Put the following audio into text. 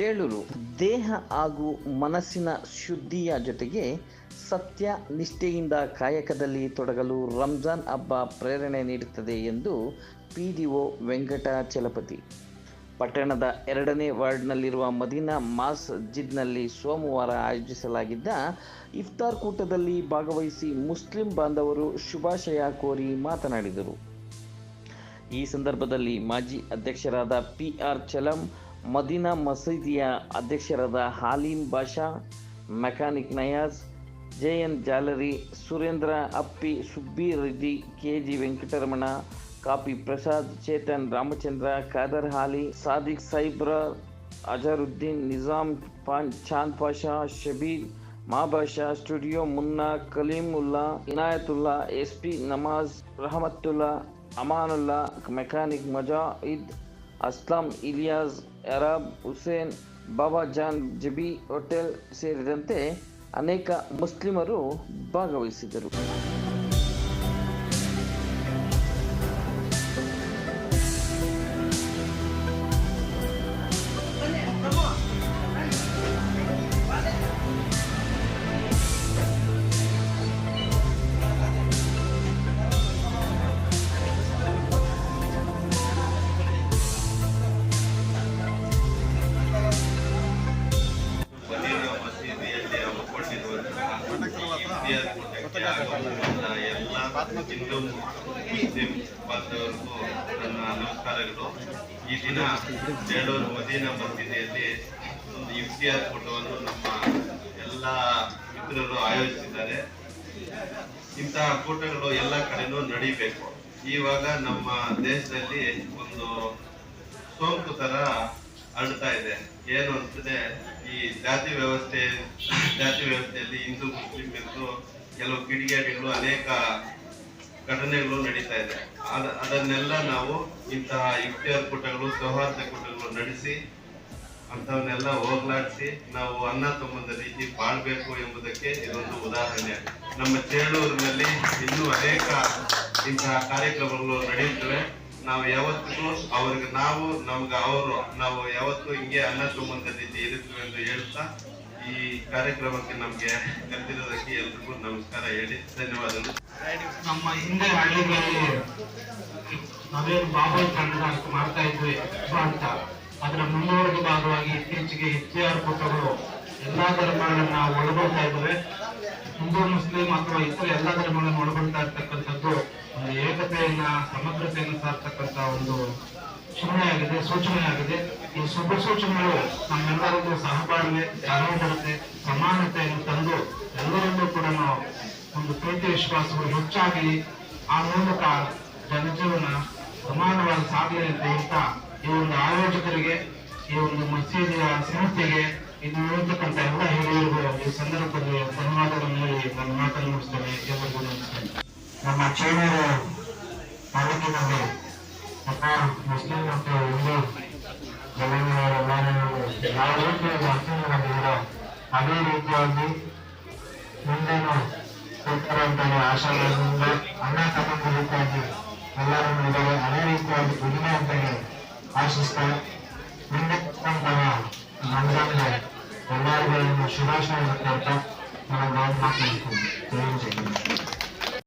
ಚೇಳೂರು ದೇಹ ಹಾಗೂ ಮನಸ್ಸಿನ ಶುದ್ಧಿಯ ಜೊತೆಗೆ ಸತ್ಯ ನಿಷ್ಠೆಯಿಂದ ಕಾಯಕದಲ್ಲಿ ತೊಡಗಲು ರಂಜಾನ್ ಹಬ್ಬ ಪ್ರೇರಣೆ ನೀಡುತ್ತದೆ ಎಂದು ಪಿ ಡಿ ಒ ವೆಂಕಟಾಚಲಪತಿ ಪಟ್ಟಣದ ಎರಡನೇ ವಾರ್ಡ್ನಲ್ಲಿರುವ ಮದೀನಾ ಮಸ್ಜಿದ್ನಲ್ಲಿ ಸೋಮವಾರ ಆಯೋಜಿಸಲಾಗಿದ್ದ ಇಫ್ತಾರ್ ಕೂಟದಲ್ಲಿ ಭಾಗವಹಿಸಿ ಮುಸ್ಲಿಂ ಬಾಂಧವರು ಶುಭಾಶಯ ಕೋರಿ ಮಾತನಾಡಿದರು. ಈ ಸಂದರ್ಭದಲ್ಲಿ ಮಾಜಿ ಅಧ್ಯಕ್ಷರಾದ ಪಿ ಆರ್ ಚಲಂ ಮದೀನಾ ಮಸೀದಿಯ ಅಧ್ಯಕ್ಷರಾದ Haleem Basha, mechanic Niyaz J N Jalari, Surendra Appi, Subbi Reddy K G Venkataramana, Kapi Prasad, Chetan Ramachandra, Khader Hali, Sadiq Saibra, Azharuddin Nizam, Pan Chand Pasha, Shabbir Mabasha, studio Munna, Kaleemulla, Inayatulla S P Namaz, Rahamatulla, Amanulla, mechanic Majaid Aslam Ilyas Arab Hussain Baba Jan Jabi hotel ಸೇರಿದಂತೆ ಅನೇಕ ಮುಸ್ಲಿಮರು ಭಾಗವಹಿಸಿದರು ಎಲ್ಲ Hindu Muslim ಬಾಂಧವರಿಗೂ ನನ್ನ ನಮಸ್ಕಾರಗಳು ಈ ದಿನ ಬೇಳೂರು ಮದೀನ ಮಸೀದಿಯಲ್ಲಿ ಒಂದು ಇಫ್ತಿಯಾರ್ ಕೂಟವನ್ನು ನಮ್ಮ ಎಲ್ಲ ಮಿತ್ರರು ಆಯೋಜಿಸಿದ್ದಾರೆ ಇಂತಹ ಕೂಟಗಳು ಎಲ್ಲ ಕಡೆನೂ ನಡೀಬೇಕು ಇವಾಗ ನಮ್ಮ ದೇಶದಲ್ಲಿ ಒಂದು ಸೋಂಕು ತರ ಹರಡ್ತಾ ಇದೆ. ಏನು ಅಂತಂದ್ರೆ ಈ ಜಾತಿ ವ್ಯವಸ್ಥೆ, ಜಾತಿ ವ್ಯವಸ್ಥೆಯಲ್ಲಿ ಹಿಂದೂ, ಮುಸ್ಲಿಂ ಎಂದು ಕೆಲವು ಕಿಡಿಗೇಡಿಗಳು ಅನೇಕ ಘಟನೆಗಳು ನಡೀತಾ ಇದೆ. ಅದ- ಅದನ್ನೆಲ್ಲ ನಾವು ಇಂತಹ ಇಫ್ತಿಯರ್ ಕೂಟಗಳು, ಸೌಹಾರ್ದ ಕೂಟಗಳು ನಡೆಸಿ, ಅಂಥವನ್ನೆಲ್ಲ ಹೋಗ್ಲಾಡಿಸಿ ನಾವು ಅನ್ನ ತಮ್ಮದ ರೀತಿ ಬಾಳ್ಬೇಕು ಎಂಬುದಕ್ಕೆ ಇದೊಂದು ಉದಾಹರಣೆ. ನಮ್ಮ ಚೇಳೂರಿನಲ್ಲಿ ಇನ್ನೂ ಅನೇಕ ಇಂತಹ ಕಾರ್ಯಕ್ರಮಗಳು ನಡೆಯುತ್ತವೆ. ನಾವು ಯಾವತ್ತಿಗೂ ಅವ್ರಿಗೆ ನಾವು, ನಮ್ಗೆ ಅವರು, ನಾವು ಯಾವತ್ತೂ ಹಿಂಗೆ ಅನ್ನ ಸಂಬಂಧದಲ್ಲಿ ರೀತಿ ಇರುತ್ತೇವೆ ಎಂದು ಹೇಳ್ತಾ ಈ ಕಾರ್ಯಕ್ರಮಕ್ಕೆ ನಮ್ಗೆ ಕರೆದಿರೋದಕ್ಕೆ ಎಲ್ರಿಗೂ ನಮಸ್ಕಾರ ಹೇಳಿ, ಧನ್ಯವಾದಗಳು. ನಮ್ಮ ಹಿಂದೆ ಹಳ್ಳಿಗಳಲ್ಲಿ ನಾವೇನು ಬಾಬಾ ತಂಡ ಮಾಡ್ತಾ ಇದ್ವಿ ಅಂತ. ಅದರ ಮುಂದುವರೆದ ಭಾಗವಾಗಿ ಇತ್ತೀಚೆಗೆ ಹೆಚ್ಚಿಆರ್ ಕೂಟಗಳು ಎಲ್ಲಾ ಧರ್ಮಗಳನ್ನ ಒಳಗೊಳ್ತಾ ಇದ್ದಾವೆ ಹಿಂದೂ ಮುಸ್ಲಿಂ ಅಥವಾ ಇತರ ಎಲ್ಲಾ ಧರ್ಮಗಳನ್ನು ಒಳಗೊಳ್ತಾ ಇರ್ತಕ್ಕಂಥದ್ದು ಏಕತೆಯನ್ನ, ಸಮಗ್ರತೆಯನ್ನು ಸಾರ್ತಕ್ಕಂಥ ಒಂದು ಚಿಹ್ನೆಯಾಗಿದೆ ಸೂಚನೆಯಾಗಿದೆ. ಈ ಶುಭ ಸೂಚನೆಗಳು ನಮ್ಮೆಲ್ಲರಿಗೂ ಸಹಬಾಳ್ವೆ, ಸಹೋದರತೆ, ಸಮಾನತೆಯನ್ನು ತಂದು ಎಲ್ಲರಲ್ಲೂ ಕೂಡ ನಾವು ಒಂದು ಪ್ರೀತಿ ವಿಶ್ವಾಸಗಳು ಹೆಚ್ಚಾಗಿ ಆ ಮೂಲಕ ಜನಜೀವನ ಸಮಾನವಾಗಿ ಸಾಗಲಿ ಅಂತ ಹೇಳ್ತಾ ಈ ಒಂದು ಆಯೋಜಕರಿಗೆ, ಈ ಒಂದು ಮಸೀದಿಯ ಸಂಸ್ಥೆಗೆ ಇದು ನೋಡ್ತಕ್ಕಂಥ ಎಲ್ಲ ಹಿರಿಯರಿಗೂ ಈ ಸಂದರ್ಭದಲ್ಲಿ ಧನ್ಯವಾದಗಳನ್ನು ಹೇಳಿ ನನ್ನ ಮಾತನ್ನು ಮುಗಿಸ್ತೇನೆ. ಎಲ್ಲರಿಗೂ ನಮಸ್ಕಾರ. ನಮ್ಮ ಚೇಳೂರು ತಾಲೂಕಿನಲ್ಲಿ ಮುಸ್ಲಿಂ ಮತ್ತು ಹಿಂದೂ ಜನಾಂಗದವರೆಲ್ಲರೂ ಯಾವ ರೀತಿಯಾಗಿ ಅರ್ಥವಾಗಿದ್ದೀರೋ ಅದೇ ರೀತಿಯಾಗಿ ಮುಂದೇನು ಕೊಡ್ತಾರೆ ಅಂತ ಆಶಾವಾದದಿಂದ ಅಣ್ಣ ತಮ್ಮ ರೀತಿಯಾಗಿ ಎಲ್ಲರೂ ಇದ್ದಾರೆ ಅದೇ ರೀತಿಯಾಗಿ ದುಡಿಮೆ ಅಂತ ಆಶಿಸ್ತಾ ಮುಂದೆ ರಂಜಾನ್ಗೆ ಎಲ್ಲರಿಗೂ ಶುಭಾಶಯ ಕೊಡ್ತಾ ನಾನು ಮಾತು